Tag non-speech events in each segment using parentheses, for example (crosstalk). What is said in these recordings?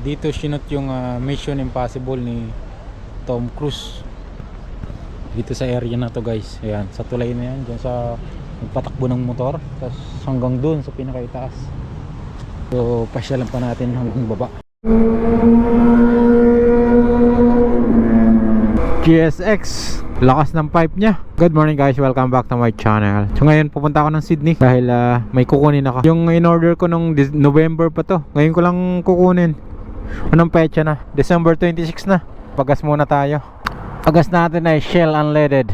Dito sinot yung ah, Mission Impossible ni Tom Cruise. Dito sa area na to guys. Ayan, sa tulay na yan. Diyan sa magpatakbo ng motor. Tapos hanggang dun sa pinakaitaas. So, pasyalan pa natin hanggang baba. GSX lakas ng pipe niya good morning guys welcome back to my channel so ngayon pupunta ako ng Sydney dahil ah, may kukunin ako yung in order ko nung November pa to ngayon ko lang kukunin anong petsa na? December 26 na. Pagas muna tayo. Pagas natin ay Shell Unleaded.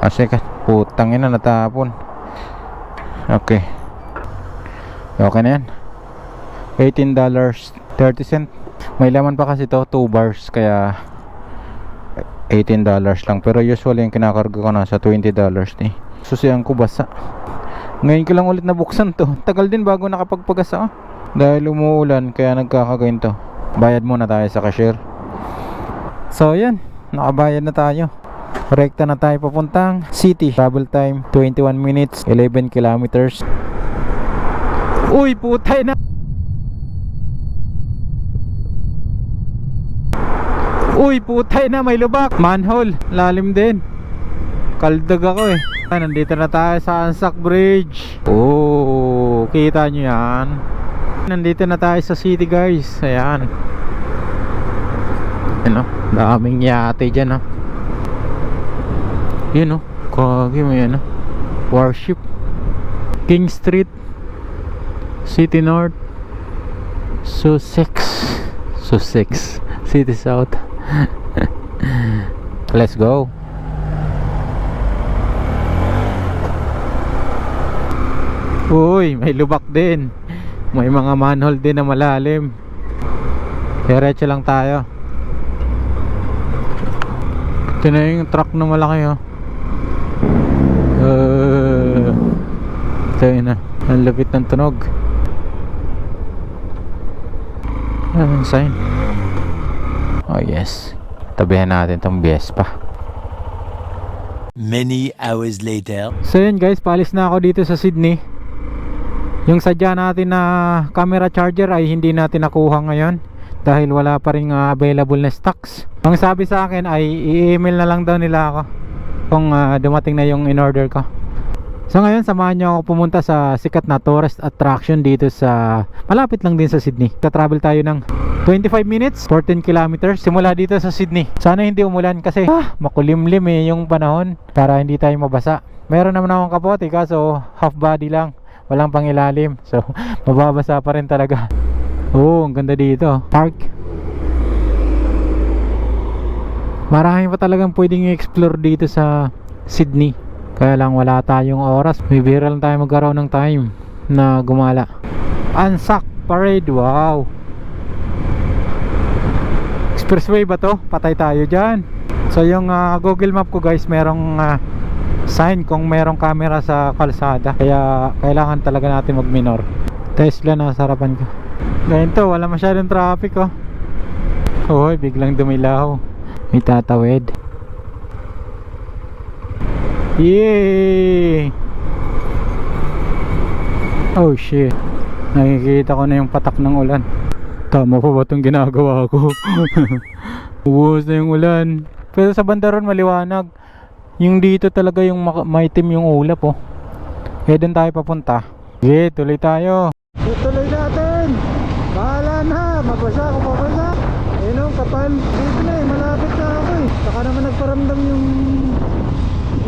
Kasi ka putang ina natapon. Okay. Okay na yan. 18 dollars 30 cent. May laman pa kasi to 2 bars kaya 18 dollars lang. Pero usually yung kinakarga ko nasa 20 dollars eh. Susiyan ko basa ngayon ko lang ulit nabuksan to. (laughs) Tagal din bago nakapagpagas ako dahil umuulan kaya nagkakagayin to. Bayad muna tayo sa cashier. So yan. Nakabayad na tayo. Rekta na tayo papuntang city. Travel time 21 minutes 11 kilometers. Uy putay na! Uy, putay na, may lubak. Manhole, lalim din. Kaldag ako eh. Ah, nandito na tayo sa Anzac Bridge. Oh, kita nyo yan. Nandito na tayo sa city guys. Ayan. Ano, daming yate dyan oh. Yun oh, kagi mo yan oh. Warship. King Street. City North. Sussex. Sussex. City South. (laughs) Let's go. Uy, may lubak din. May mga manhole din na malalim. Diretso lang tayo. Ito na yung truck na malaki oh. Uh, ito yun na. Ang lapit ng tunog. Ano sign? Oh yes. Tabihan natin tong Vespa. Many hours later. So yun guys, palis na ako dito sa Sydney. Yung sadya natin na camera charger ay hindi natin nakuha ngayon dahil wala pa rin ah, available na stocks. Ang sabi sa akin ay i-email na lang daw nila ako kung ah, dumating na yung in-order ko. So ngayon samahan niyo ako pumunta sa sikat na tourist attraction dito sa malapit lang din sa Sydney. Ka-travel tayo ng 25 minutes, 14 kilometers simula dito sa Sydney. Sana hindi umulan kasi ah, makulimlim eh yung panahon para hindi tayo mabasa. Meron naman akong kapote kaso half body lang. Walang pangilalim. So (laughs) mababasa pa rin talaga. Oo, ang ganda dito. Park. Marami pa talagang pwedeng i-explore dito sa Sydney. Kaya lang wala tayong oras. Bibira lang tayo magkaroon ng time na gumala. Anzac Parade. Wow. Expressway ba to? Patay tayo dyan. So yung ah, Google Map ko guys, merong ah, sign kung merong camera sa kalsada. Kaya kailangan talaga natin mag-minor. Tesla na harapan ko. Ganito, wala masyadong traffic oh. Hoy, biglang dumilaw. May tatawid. Yay! Oh shit. Nakikita ko na yung patak ng ulan. Tama pa ba itong ginagawa ko? (laughs) Ubuhos na yung ulan. Pero sa banda ron maliwanag. Yung dito talaga yung maka- maitim yung ulap oh. Kaya doon tayo papunta. Sige, tuloy tayo. Tuloy natin! Bahala na! Mabasa ako mabasa! Ayun oh, kapal. Dito na eh, malapit na ako eh. Saka naman nagparamdam yung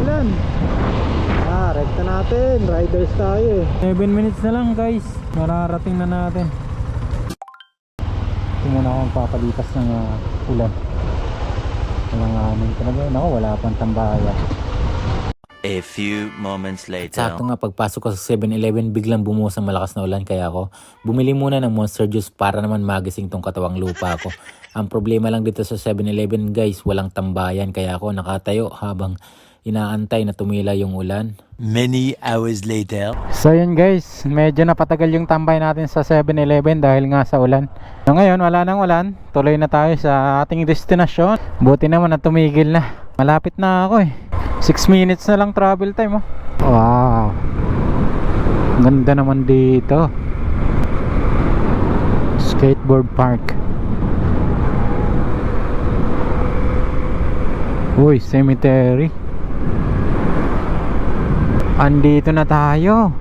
ulan. Ah, rekta natin. Riders tayo eh. 7 minutes na lang guys. Mararating na natin. Ito muna ako magpapalipas ng ah, ulan. Walang amin talaga. Nako, wala pang tambaya. A few moments later. Sakto nga pagpasok ko sa 7-Eleven biglang bumuhos ang malakas na ulan kaya ako bumili muna ng Monster Juice para naman magising tong katawang lupa ko. Ang problema lang dito sa 7-Eleven guys, walang tambayan kaya ako nakatayo habang inaantay na tumila yung ulan. Many hours later. So yun guys, medyo napatagal yung tambay natin sa 7-Eleven dahil nga sa ulan. So ngayon, wala nang ulan. Tuloy na tayo sa ating destinasyon. Buti naman na tumigil na. Malapit na ako eh. 6 minutes na lang travel time oh. Wow. Ganda naman dito. Skateboard park. Uy, cemetery. Andito na tayo.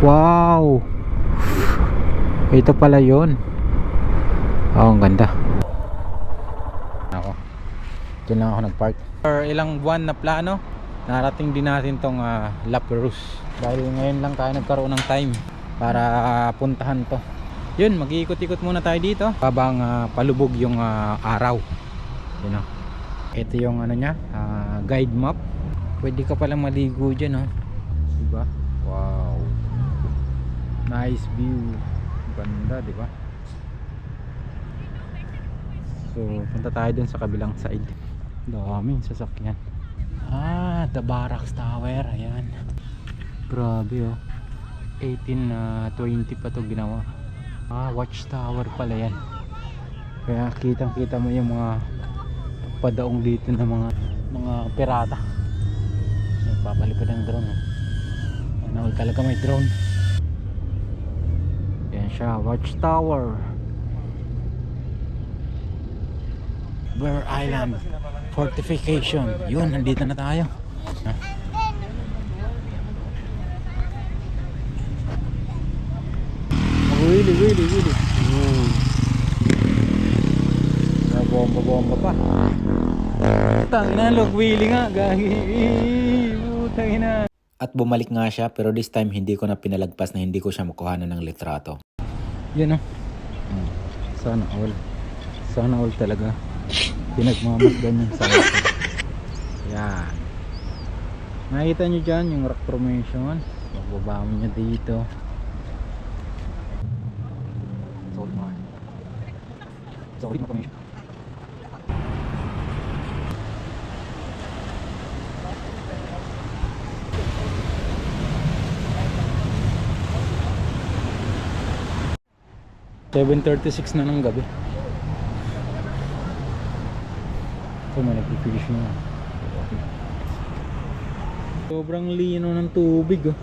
Wow. Ito pala 'yon. Oh, ang ganda. Ako. Diyan lang ako nag-park. For ilang buwan na plano, narating din natin tong uh, La Perouse. Dahil ngayon lang tayo nagkaroon ng time para ah, puntahan to. Yun, mag-iikot-ikot muna tayo dito habang ah, palubog yung ah, araw. Yun o. Ito yung ano niya, ah, guide map. Pwede ka palang maligo dyan, oh. Diba? Wow. Nice view. Ganda, diba? So, punta tayo dun sa kabilang side. Daming sasakyan. Ah, the Barracks Tower. Ayan. Grabe, oh. 1820 pa to ginawa. Ah, watchtower pala yan. Kaya kitang-kita mo yung mga padaong dito ng mga mga pirata. Nagpapalipad ng drone. Oh. Ano, talaga may drone. Yan siya, watchtower. Bear Island Fortification. Yun, nandito na tayo. Ah. Wili, wili, wili. Bomba-bomba pa. Tang na, log wili nga, gagi. Putang ina. At bumalik nga siya pero this time hindi ko na pinalagpas na hindi ko siya makuhanan ng litrato. Yan oh. Hmm. Sana all. Sana all talaga. Pinagmamasdan yung sa Yan. Nakita nyo dyan yung rock formation. Magbaba mo nyo dito. Solid mo. Solid formation. Seven thirty-six na ng gabi. Ito may nagpipish na. Sobrang lino ng tubig oh.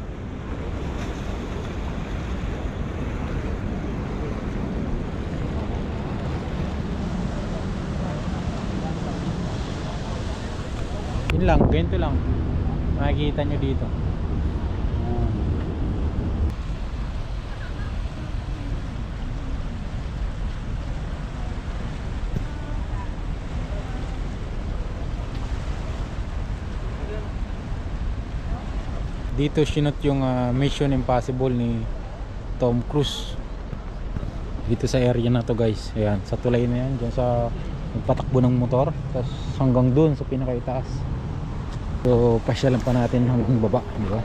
Yun lang, ganito lang. Makikita nyo dito. Dito sinot yung ah, Mission Impossible ni Tom Cruise. Dito sa area na to guys. Ayan sa tulay na yan dyan sa patakbo ng motor. Tapos hanggang dun sa pinakaitaas. So pasyalan pa natin hanggang baba di ba?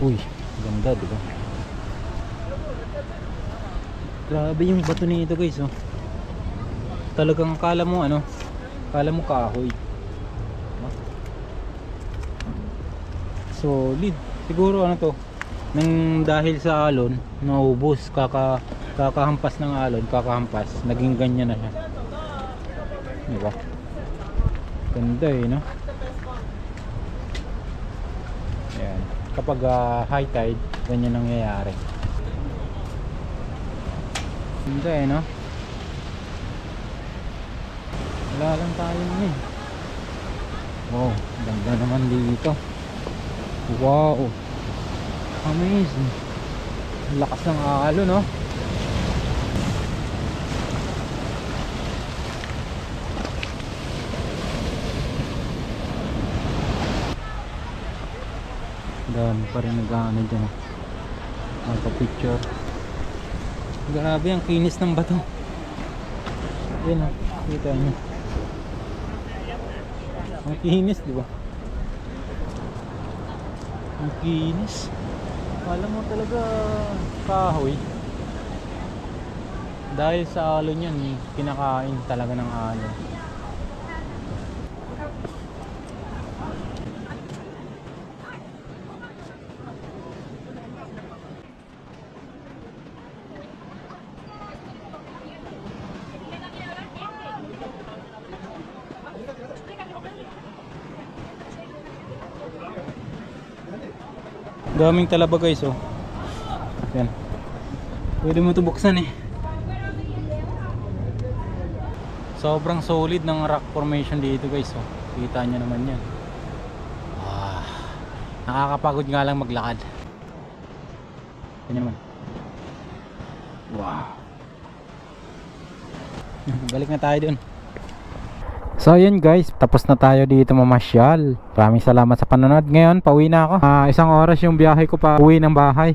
Uy ganda di grabe yung bato nito guys oh. Talagang kala mo ano kala mo kahoy. Solid. Siguro ano to nang dahil sa alon naubos kaka kakahampas ng alon kakahampas naging ganyan na siya. Di ba? Ganda eh no Ayan. Kapag ah, high tide ganyan nangyayari. Ganda eh no? Wala lang tayo eh. Wow ganda naman dito. Wow! Amazing! Lakas ng alon no dami pa rin nag-ano dyan. Nagpa-picture grabe ang kinis ng bato. Yan oh kita nyo ang kinis di ba? Ang kinis. Kala mo talaga kahoy. Dahil sa alon yan kinakain talaga ng alon Daming talaba guys oh. Yan. Pwede mo ito buksan eh. Sobrang solid ng rock formation dito guys oh. Kita nyo naman yan. Ah, nakakapagod nga lang maglakad. Yan naman. Wow. (laughs) Balik na tayo dun. So yun guys, tapos na tayo dito mamasyal. Maraming salamat sa panonood. Ngayon, pauwi na ako. Ah, isang oras yung biyahe ko pa uwi ng bahay.